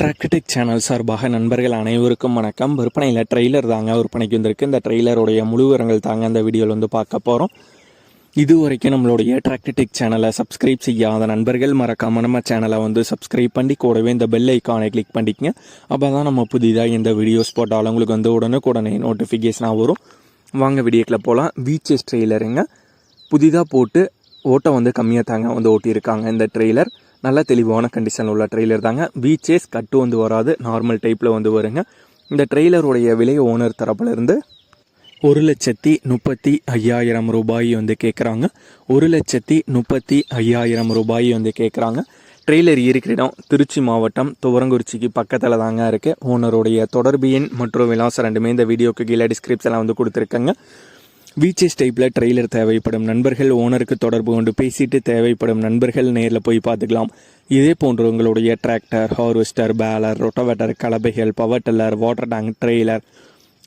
டிராக்டடிக் channel சார்பாக நண்பர்கள் அனைவருக்கும் வணக்கம். விற்பனையில் ட்ரெய்லர் தாங்க விற்பனைக்கு வந்திருக்கு. இந்த ட்ரெய்லருடைய முழு விவரங்கள் தாங்க அந்த வீடியோவில் வந்து பார்க்க போகிறோம் இது வரைக்கும் நம்மளுடைய டிராக்டடிக் சேனலை சப்ஸ்கிரைப் செய்யாத நண்பர்கள் மறக்காம நம்ம சேனலை வந்து சப்ஸ்கிரைப் பண்ணி கூடவே இந்த பெல் ஐக்கானை கிளிக் பண்ணிக்கங்க. அப்போ தான் நம்ம புதிதாக இந்த வீடியோஸ் போட்டாலும் உங்களுக்கு வந்து உடனுக்குடனே நோட்டிஃபிகேஷனாக வரும். வாங்க வீடியோக்கில் போகலாம் பீச்சஸ் ட்ரெய்லருங்க புதிதாக போட்டு ஓட்டம் வந்து கம்மியாக தாங்க வந்து ஓட்டியிருக்காங்க இந்த ட்ரெய்லர் நல்ல தெளிவான கண்டிஷனில் உள்ள ட்ரெய்லர் தாங்க. பீச்சேஸ் கட்டு வந்து வராது. நார்மல் டைப்பில் வந்து வருங்க. இந்த ட்ரெய்லருடைய விலை ஓனர் தரப்புலேருந்து ஒரு லட்சத்தி முப்பத்தி ஐயாயிரம் ரூபாய் வந்து கேட்குறாங்க ஒரு லட்சத்தி முப்பத்தி ஐயாயிரம் ரூபாய் வந்து கேட்குறாங்க ட்ரெய்லர் இருக்கிற இடம் திருச்சி மாவட்டம் துவரங்குறிச்சிக்கு பக்கத்தில் தாங்க இருக்குது ஓனருடைய தொடர்பு எண் மற்றும் விலாசம் ரெண்டுமே இந்த வீடியோக்கு கீழே டிஸ்கிரிப்ஷனில் வந்து கொடுத்துருக்கேங்க. வீச்சஸ் டைப்பில் ட்ரெய்லர் தேவைப்படும். நண்பர்கள் ஓனருக்கு தொடர்பு கொண்டு பேசிட்டு தேவைப்படும் நண்பர்கள் நேரில் போய் பார்த்துக்கலாம். இதே போன்று உங்களுடைய tractor harvester baler rotavator கலபைகள் power tiller water tank trailer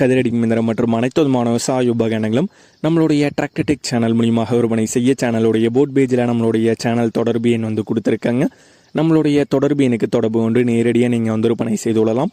கதிரடி மிந்திரம் மற்றும் அனைத்து விதமான விவசாய உபகரணங்களும் நம்மளுடைய டிராக்டடிக் சேனல் மூலியமாக விற்பனை செய்ய சேனலுடைய போட் பேஜில் நம்மளுடைய சேனல் தொடர்பு எண் வந்து கொடுத்துருக்காங்க. நம்மளுடைய தொடர்பு எண்ணுக்கு தொடர்பு கொண்டு நேரடியாக நீங்கள் வந்து விற்பனை செய்து கொள்ளலாம்.